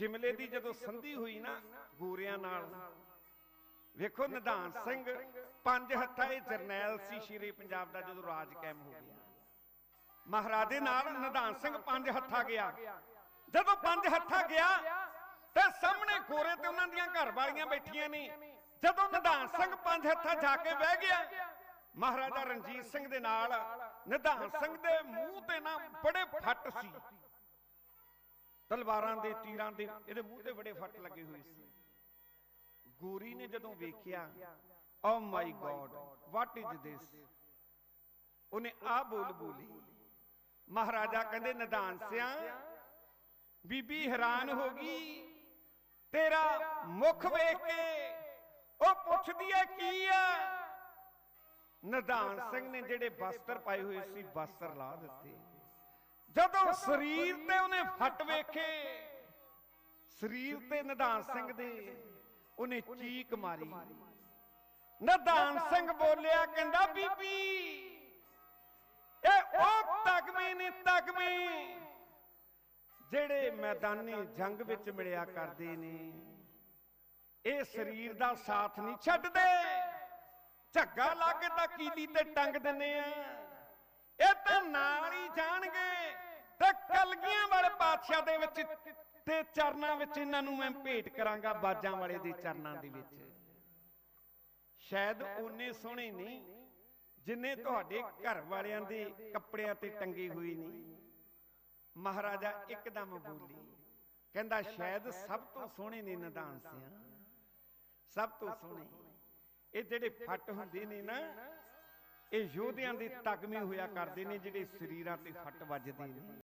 ਸ਼ਿਮਲੇ ਦੀ ਜਦੋਂ ਸੰਧੀ ਹੋਈ ਨਾ, ਗੋਰਿਆਂ ਨਾਲ। ਵੇਖੋ ਨਿਧਾਨ ਸਿੰਘ, ਪੰਜ ਹੱਥਾਂ ਇਹ ਜਰਨੈਲ ਸੀ ਸ਼ੀਰੇ ਪੰਜਾਬ ਦਾ ਜਦੋਂ ਰਾਜ ਕਾਇਮ ਹੋ ਗਿਆ। ਮਹਾਰਾਜੇ ਨਾਲ ਨਿਧਾਨ ਸਿੰਘ ਪੰਜ ਹੱਥਾਂ ਗਿਆ। ਜਦੋਂ ਪੰਜ ਹੱਥਾਂ ਗਿਆ, ਤੇ ਸਾਹਮਣੇ ਗੋਰੇ ਤੇ ਉਹਨਾਂ ਦੀਆਂ ਘਰ ਵਾਲੀਆਂ ਬੈਠੀਆਂ ਨੇ। ਜਦੋਂ ਨਿਧਾਨ ਸਿੰਘ ਪੰਜ ਹੱਥਾਂ ਜਾ ਕੇ ਬਹਿ ਗਿਆ, ਮਹਾਰਾਜਾ ਰਣਜੀਤ ਸਿੰਘ ਦੇ ਨਾਲ, ਨਿਧਾਨ ਸਿੰਘ ਦੇ ਮੂੰਹ ਤੇ ਨਾ ਬੜੇ ਫੱਟ ਸੀ। ਤਲਵਾਰਾਂ ਦੇ ਤੀਰਾਂ ਦੇ, ਇਹਦੇ ਮੂੰਹ ਤੇ ਬੜੇ ਫੱਟ ਲੱਗੇ ਹੋਏ ਸੀ। ਗੋਰੀ ਨੇ ਜਦੋਂ ਵੇਖਿਆ ਓ my god what is this ਉਹਨੇ ਆ ਬੋਲ ਬੋਲੀ। ਮਹਾਰਾਜਾ ਕਹਿੰਦੇ ਨਿਧਾਨ ਸਿਆ, ਬੀਬੀ ਹੈਰਾਨ ਹੋ ਗਈ, ਤੇਰਾ ਮੁਖ ਵੇਖ ਕੇ ਉਹ ਪੁੱਛਦੀ ਹੈ, ਕੀ ਆ? ਨਿਧਾਨ ਸਿੰਘ ਨੇ ਜਿਹੜੇ ਬਸਤਰ ਪਾਏ ਹੋਏ ਸੀ, ਬਸਤਰ ਲਾ ਦਿੱਤੇ। ਜਦੋਂ ਸਰੀਰ ਤੇ ਉਹਨੇ ਫੱਟ ਵੇਖੇ ਸਰੀਰ ਤੇ ਨਿਧਾਨ ਸਿੰਘ ਦੇ ਉਹਨੇ ਚੀਕ ਮਾਰੀ। ਨਿਧਾਨ ਸਿੰਘ ਬੋਲਿਆ ਕਹਿੰਦਾ ਬੀਬੀ ਇਹ ਉਹ ਤਗਮੇ ਨੇ ਤਗਮੇ ਜਿਹੜੇ ਮੈਦਾਨੀ ਜੰਗ ਵਿੱਚ ਮਿਲਿਆ ਕਰਦੇ ਨੇ। ਇਹ ਸਰੀਰ ਦਾ ਸਾਥ ਨਹੀਂ ਛੱਡਦੇ। ਝੱਗਾ ਲਾ ਕੇ ਤਾਂ ਕੀਲੀ ਤੇ ਟੰਗ ਦਿੰਨੇ ਆ ਇਹ ਤਾਂ ਨਾਲ ਹੀ ਜਾਣਗੇ ਤੇ ਕਲਗੀਆਂ ਵਾਲੇ ਪਾਤਸ਼ਾਹ ਦੇ ਵਿੱਚ ਤੇ ਚਰਨਾਂ ਵਿੱਚ ਇਹਨਾਂ ਨੂੰ ਮੈਂ ਭੇਟ ਕਰਾਂਗਾ ਬਾਜਾਂ ਵਾਲੇ ਦੇ ਚਰਨਾਂ ਦੇ ਵਿੱਚ। ਸ਼ਾਇਦ ਉਹਨੇ ਸੋਹਣੇ ਨਹੀਂ, ਜਿੰਨੇ ਤੁਹਾਡੇ ਘਰ ਵਾਲਿਆਂ ਦੇ ਕੱਪੜਿਆਂ ਤੇ ਟੰਗੇ ਹੋਏ ਨੇ। ਮਹਾਰਾਜਾ ਇੱਕਦਮ ਬੋਲੀ, ਕਹਿੰਦਾ ਸ਼ਾਇਦ ਸਭ ਤੋਂ ਸੋਹਣੇ ਨੇ ਨਿਧਾਨ ਸਿਆ। ਸਭ ਤੋਂ ਸੋਹਣੇ। ਇਹ ਜਿਹੜੇ ਫੱਟ ਹੁੰਦੇ ਨੇ ਨਾ, ਇਹ ਯੋਧਿਆਂ ਦੇ ਤਗਮੇ ਹੋਇਆ ਕਰਦੇ ਨੇ, ਜਿਹੜੇ ਸਰੀਰਾਂ ਤੇ ਫੱਟ ਵੱਜਦੇ ਨੇ।